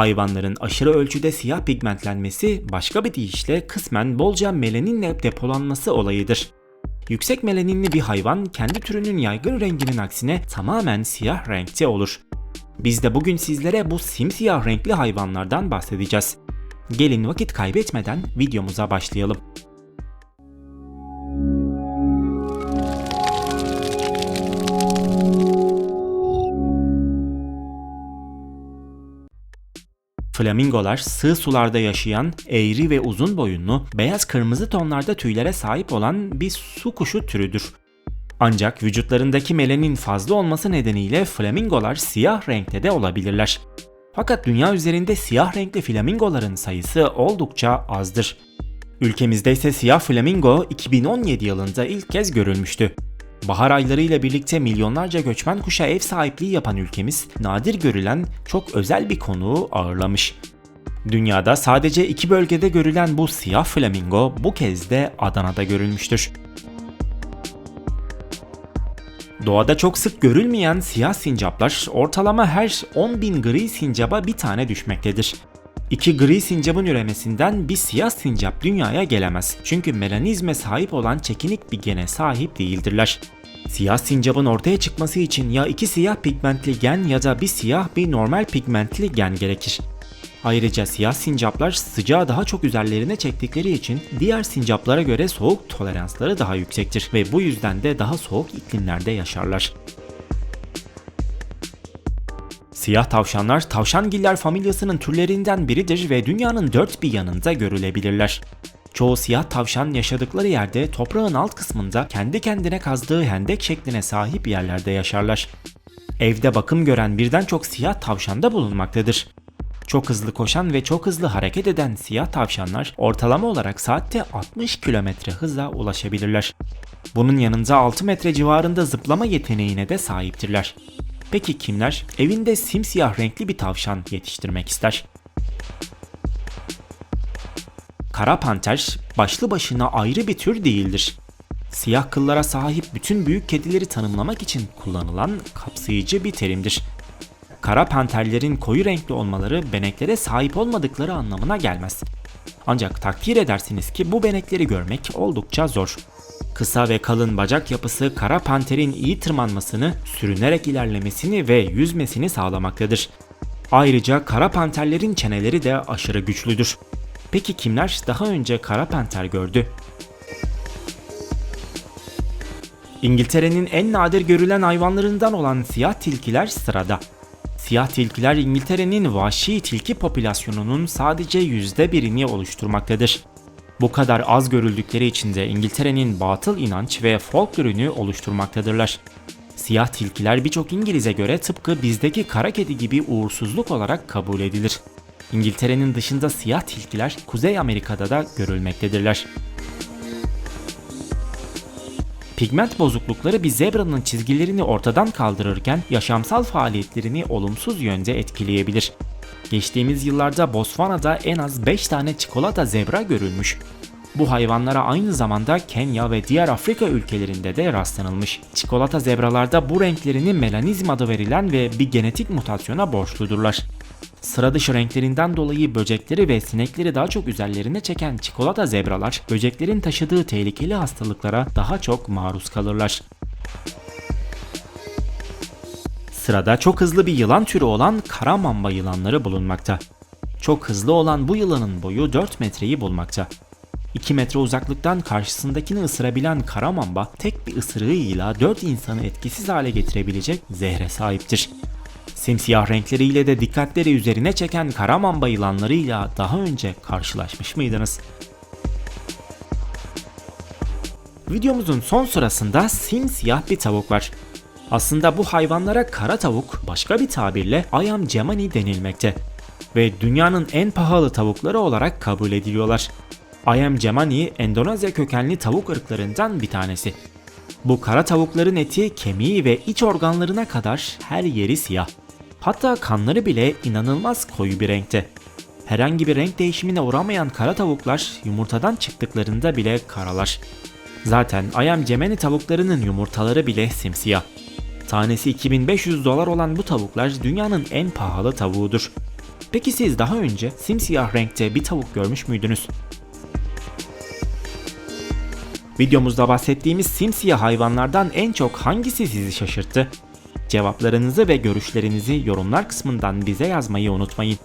Hayvanların aşırı ölçüde siyah pigmentlenmesi başka bir deyişle kısmen bolca melaninle depolanması olayıdır. Yüksek melaninli bir hayvan kendi türünün yaygın renginin aksine tamamen siyah renkte olur. Biz de bugün sizlere bu simsiyah renkli hayvanlardan bahsedeceğiz. Gelin vakit kaybetmeden videomuza başlayalım. Flamingolar sığ sularda yaşayan, eğri ve uzun boyunlu, beyaz kırmızı tonlarda tüylere sahip olan bir su kuşu türüdür. Ancak vücutlarındaki melanin fazla olması nedeniyle flamingolar siyah renkte de olabilirler. Fakat dünya üzerinde siyah renkli flamingoların sayısı oldukça azdır. Ülkemizde ise siyah flamingo 2017 yılında ilk kez görülmüştü. Bahar ayları ile birlikte milyonlarca göçmen kuşa ev sahipliği yapan ülkemiz nadir görülen çok özel bir konuğu ağırlamış. Dünyada sadece iki bölgede görülen bu siyah flamingo bu kez de Adana'da görülmüştür. Doğada çok sık görülmeyen siyah sincaplar ortalama her 10.000 gri sincaba bir tane düşmektedir. İki gri sincapın üremesinden bir siyah sincap dünyaya gelemez. Çünkü melanizme sahip olan çekinik bir gene sahip değildirler. Siyah sincapın ortaya çıkması için ya iki siyah pigmentli gen ya da bir siyah bir normal pigmentli gen gerekir. Ayrıca siyah sincaplar sıcağı daha çok üzerlerine çektikleri için diğer sincaplara göre soğuk toleransları daha yüksektir ve bu yüzden de daha soğuk iklimlerde yaşarlar. Siyah tavşanlar tavşangiller familyasının türlerinden biridir ve dünyanın dört bir yanında görülebilirler. Çoğu siyah tavşan yaşadıkları yerde toprağın alt kısmında kendi kendine kazdığı hendek şekline sahip yerlerde yaşarlar. Evde bakım gören birden çok siyah tavşan da bulunmaktadır. Çok hızlı koşan ve çok hızlı hareket eden siyah tavşanlar ortalama olarak saatte 60 km hıza ulaşabilirler. Bunun yanında 6 metre civarında zıplama yeteneğine de sahiptirler. Peki kimler evinde simsiyah renkli bir tavşan yetiştirmek ister? Kara panter başlı başına ayrı bir tür değildir. Siyah kıllara sahip bütün büyük kedileri tanımlamak için kullanılan kapsayıcı bir terimdir. Kara panterlerin koyu renkli olmaları beneklere sahip olmadıkları anlamına gelmez. Ancak takdir edersiniz ki bu benekleri görmek oldukça zor. Kısa ve kalın bacak yapısı kara panterin iyi tırmanmasını, sürünerek ilerlemesini ve yüzmesini sağlamaktadır. Ayrıca kara panterlerin çeneleri de aşırı güçlüdür. Peki kimler daha önce kara panter gördü? İngiltere'nin en nadir görülen hayvanlarından olan siyah tilkiler sırada. Siyah tilkiler İngiltere'nin vahşi tilki popülasyonunun sadece yüzde birini oluşturmaktadır. Bu kadar az görüldükleri için de İngiltere'nin batıl inanç ve folklorünü oluşturmaktadırlar. Siyah tilkiler birçok İngiliz'e göre tıpkı bizdeki kara kedi gibi uğursuzluk olarak kabul edilir. İngiltere'nin dışında siyah tilkiler Kuzey Amerika'da da görülmektedirler. Pigment bozuklukları bir zebranın çizgilerini ortadan kaldırırken yaşamsal faaliyetlerini olumsuz yönde etkileyebilir. Geçtiğimiz yıllarda Botswana'da en az 5 tane çikolata zebra görülmüş. Bu hayvanlara aynı zamanda Kenya ve diğer Afrika ülkelerinde de rastlanılmış. Çikolata zebralarda bu renklerini melanizm adı verilen ve bir genetik mutasyona borçludurlar. Sıra dışı renklerinden dolayı böcekleri ve sinekleri daha çok üzerlerine çeken çikolata zebralar, böceklerin taşıdığı tehlikeli hastalıklara daha çok maruz kalırlar. Sırada çok hızlı bir yılan türü olan kara mamba yılanları bulunmakta. Çok hızlı olan bu yılanın boyu 4 metreyi bulmakta. 2 metre uzaklıktan karşısındakini ısırabilen kara mamba tek bir ısırığıyla 4 insanı etkisiz hale getirebilecek zehre sahiptir. Simsiyah renkleriyle de dikkatleri üzerine çeken kara mamba yılanlarıyla daha önce karşılaşmış mıydınız? Videomuzun son sırasında simsiyah bir tavuk var. Aslında bu hayvanlara kara tavuk başka bir tabirle ayam cemani denilmekte ve dünyanın en pahalı tavukları olarak kabul ediliyorlar. Ayam cemani Endonezya kökenli tavuk ırklarından bir tanesi. Bu kara tavukların eti, kemiği ve iç organlarına kadar her yeri siyah. Hatta kanları bile inanılmaz koyu bir renkte. Herhangi bir renk değişimine uğramayan kara tavuklar yumurtadan çıktıklarında bile karalar. Zaten ayam cemeni tavuklarının yumurtaları bile simsiyah. Tanesi 2500 dolar olan bu tavuklar dünyanın en pahalı tavuğudur. Peki siz daha önce simsiyah renkte bir tavuk görmüş müydünüz? Videomuzda bahsettiğimiz simsiyah hayvanlardan en çok hangisi sizi şaşırttı? Cevaplarınızı ve görüşlerinizi yorumlar kısmından bize yazmayı unutmayın.